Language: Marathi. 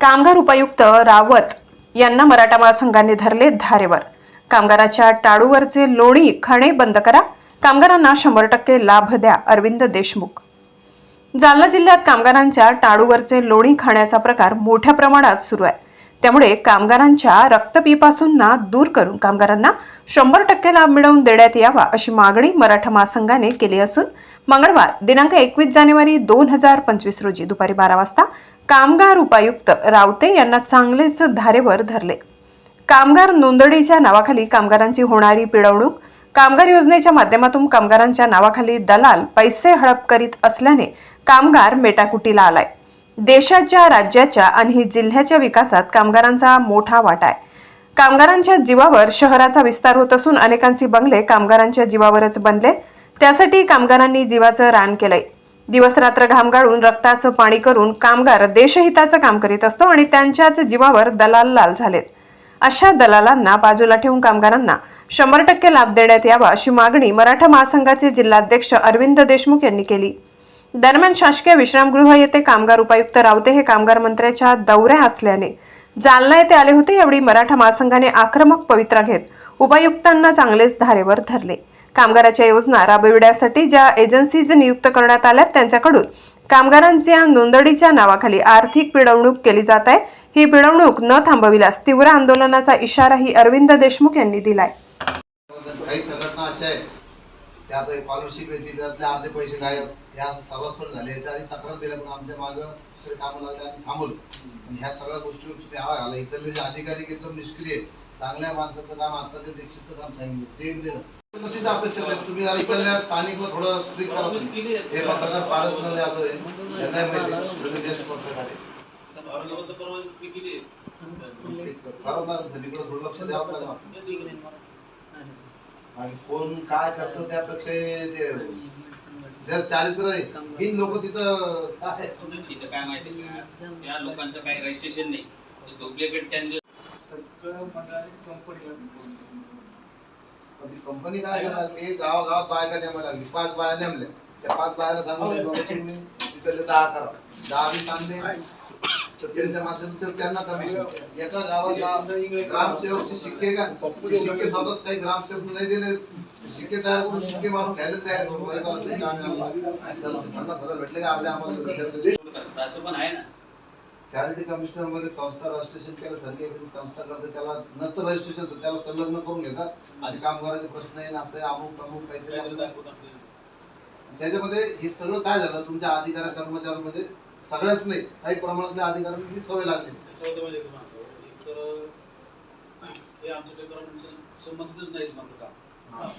कामगार उपायुक्त रावत यांना मराठा महासंघाने धरले धारेवर. कामगाराच्या टाळूवरचे लोणी खाणे बंद करा. कामगारांना शंभर टक्के लाभ द्या अरविंद देशमुख. जालना जिल्ह्यात कामगारांच्या टाळूवरचे लोणी खाण्याचा प्रकार मोठ्या प्रमाणात सुरू आहे. त्यामुळे कामगारांच्या रक्तपीपासून दूर करून कामगारांना शंभर टक्के लाभ मिळवून देण्यात यावा अशी मागणी मराठा महासंघाने केली असून मंगळवार दिनांक एकवीस जानेवारी दोन हजार पंचवीस रोजी दुपारी बारा वाजता कामगार उपायुक्त रावते यांना चांगलेच धारेवर धरले. कामगार नोंदणीच्या नावाखाली कामगारांची होणारी पिळवणूक कामगार योजनेच्या माध्यमातून कामगारांच्या नावाखाली दलाल पैसे हडप करीत असल्याने कामगार मेटाकुटीला आलाय. देशाच्या राज्याच्या आणि जिल्ह्याच्या विकासात कामगारांचा मोठा वाटा आहे. कामगारांच्या जीवावर शहराचा विस्तार होत असून अनेकांचे बंगले कामगारांच्या जीवावरच बनले. त्यासाठी कामगारांनी जीवाचं रान केलंय. दिवसरात्र घाम गाळून रक्ताचं पाणी करून कामगार देशहिताचं काम करीत असतो आणि त्यांच्याच जीवावर दलाल लाल झालेत. अशा दलालांना बाजूला ठेवून कामगारांना शंभर टक्के लाभ देण्यात यावा अशी मागणी मराठा महासंघाचे जिल्हाध्यक्ष अरविंद देशमुख यांनी केली. दरम्यान शासकीय विश्रामगृह येथे कामगार उपायुक्त रावते हे कामगार मंत्र्याच्या दौऱ्या असल्याने जालना येथे आले होते यावेळी मराठा महासंघाने आक्रमक पवित्रा घेत उपायुक्तांना चांगलेच धारेवर धरले. कामगाराच्या योजना राबविण्यासाठी ज्या एजन्सीज नियुक्त करण्यात आल्यात त्यांच्याकडून कामगारांच्या नोंदणीच्या नावाखाली आर्थिक पिळवणूक केली जात आहे. ही पिळवणूक न थांबविल्यास तीव्र आंदोलनाचा इशाराही अरविंद देशमुख यांनी दिलाय. काही संघटना अशा आहेत त्यात स्कॉलरशिप येते त्यातले अर्धे पैसे गायब हे असं सर्वस्पर झाले. याच्या आधी तक्रार दिल्या पण आमच्या मागं दुसरे कामं लागले आम्ही थांबवलो. पण ह्या सगळ्या गोष्टीवर तुम्ही आळा घाला. इकडले जे अधिकारी एकदम निष्क्रिय चांगल्या माणसाचं काम आता ते दीक्षितचं काम सांगितलं. ते म्हणजे तीच अपेक्षा तुम्ही जरा इकडल्या स्थानिकला थोडं स्ट्रिक करा तुम्ही. हे पत्रकार आहे त्यांना माहिती ज्येष्ठ पत्रकार आहे. ते थोडं लक्ष द्यावं आणि कोण काय करतो त्यापेक्षा ते जे चारित्र आहे ही लोक तिथं काय? तिथं काय माहिती का त्या लोकांचं काही रजिस्ट्रेशन नाही डुप्लिकेट त्यांचे कंपनी काय करणार? की गावागावात बायका नेमायला लागली? पाच बाया नेमल्या. त्या पाच बायाला सांगून तुम्ही तिथले दहा करा दहा वीस आणले तर त्यांच्या माध्यमातून त्यांना कमिशन एका गावात ग्रामसेवकचे शिक्के का? ते शिक्के स्वतः काही ग्रामसेवक नाही दिले शिक्के तयार करून शिक्के मारून घ्यायला तयार करून. त्याला पन्नास हजार भेटले का? अर्धे आम्हाला भेटले. असं पण आहे ना. चॅरिटी कमिशनरमध्ये संस्था रजिस्ट्रेशन केलं सारखी एखादी संस्था करते त्याला नसतं रजिस्ट्रेशन त्याला संलग्न करून घेतात. आणि कामगाराचे प्रश्न ना असं अमुक अमुक काहीतरी. त्याच्यामध्ये हे सगळं काय झालं? तुमच्या अधिकारी म्हणजे सगळ्याच नाही काही प्रमाणातल्या अधिकाऱ्यांना ही सवय लागली. तर हे आमच्या संबंधितच नाहीत मात्र का हा.